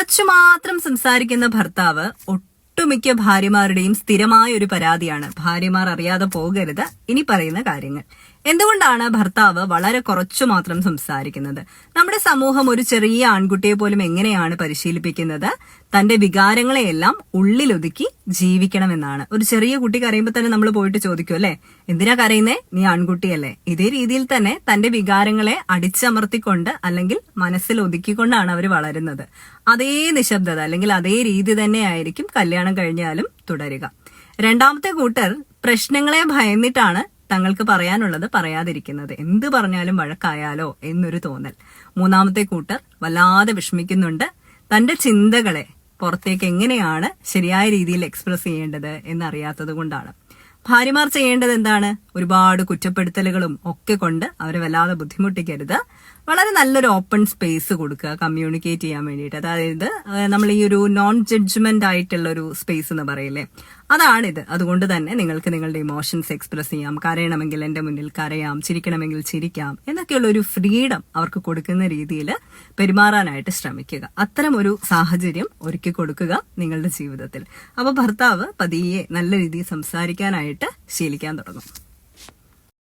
കുറച്ചു മാത്രം സംസാരിക്കുന്ന ഭർത്താവ് ഒട്ടുമിക്ക ഭാര്യമാരുടെയും സ്ഥിരമായ ഒരു പരാതിയാണ്. ഭാര്യമാർ അറിയാതെ പോകരുത്. ഇനി പറയുന്ന കാര്യങ്ങൾ. എന്തുകൊണ്ടാണ് ഭർത്താവ് വളരെ കുറച്ചു മാത്രം സംസാരിക്കുന്നത്? നമ്മുടെ സമൂഹം ഒരു ചെറിയ ആൺകുട്ടിയെ പോലും എങ്ങനെയാണ് പരിശീലിപ്പിക്കുന്നത്? തന്റെ വികാരങ്ങളെയെല്ലാം ഉള്ളിലൊതുക്കി ജീവിക്കണമെന്നാണ്. ഒരു ചെറിയ കുട്ടി കരയുമ്പോൾ തന്നെ നമ്മൾ പോയിട്ട് ചോദിക്കും അല്ലെ? എന്തിനാ കരയുന്നേ? നീ ആൺകുട്ടിയല്ലേ. ഇതേ രീതിയിൽ തന്നെ തന്റെ വികാരങ്ങളെ അടിച്ചമർത്തിക്കൊണ്ട് അല്ലെങ്കിൽ മനസ്സിൽ ഒതുക്കിക്കൊണ്ടാണ് അവർ വളരുന്നത്. അതേ നിശബ്ദത അല്ലെങ്കിൽ അതേ രീതി തന്നെ ആയിരിക്കും കല്യാണം കഴിഞ്ഞാലും തുടരുക. രണ്ടാമത്തെ കൂട്ടർ പ്രശ്നങ്ങളെ ഭയന്നിട്ടാണ് തങ്ങൾക്ക് പറയാനുള്ളത് പറയാതിരിക്കുന്നത്. എന്ത് പറഞ്ഞാലും വഴക്കായാലോ എന്നൊരു തോന്നൽ. മൂന്നാമത്തെ കൂട്ടർ വല്ലാതെ വിഷമിക്കുന്നുണ്ട്. തന്റെ ചിന്തകളെ പുറത്തേക്ക് എങ്ങനെയാണ് ശരിയായ രീതിയിൽ എക്സ്പ്രസ് ചെയ്യേണ്ടത് എന്നറിയാത്തത് കൊണ്ടാണ്. ഭാര്യമാർ ചെയ്യേണ്ടത് എന്താണ്? ഒരുപാട് കുറ്റപ്പെടുത്തലുകളും ഒക്കെ കൊണ്ട് അവരെ വല്ലാതെ ബുദ്ധിമുട്ടിക്കരുത്. വളരെ നല്ലൊരു ഓപ്പൺ സ്പേസ് കൊടുക്കുക കമ്മ്യൂണിക്കേറ്റ് ചെയ്യാൻ വേണ്ടിയിട്ട്. അതായത് നമ്മൾ ഈ ഒരു നോൺ ജഡ്ജ്മെന്റ് ആയിട്ടുള്ള ഒരു സ്പേസ് എന്ന് പറയില്ലേ? അതാണിത്. അതുകൊണ്ട് തന്നെ നിങ്ങൾക്ക് നിങ്ങളുടെ ഇമോഷൻസ് എക്സ്പ്രസ് ചെയ്യാം. കരയണമെങ്കിൽ എന്റെ മുന്നിൽ കരയാം. ചിരിക്കണമെങ്കിൽ ചിരിക്കാം. എന്നൊക്കെയുള്ള ഒരു ഫ്രീഡം അവർക്ക് കൊടുക്കുന്ന രീതിയിൽ പെരുമാറാനായിട്ട് ശ്രമിക്കുക. അത്തരം ഒരു സാഹചര്യം ഒരുക്കി കൊടുക്കുക നിങ്ങളുടെ ജീവിതത്തിൽ. അപ്പോൾ ഭർത്താവ് പതിയെ നല്ല രീതിയിൽ സംസാരിക്കാനായിട്ട് ശീലിക്കാൻ തുടങ്ങും.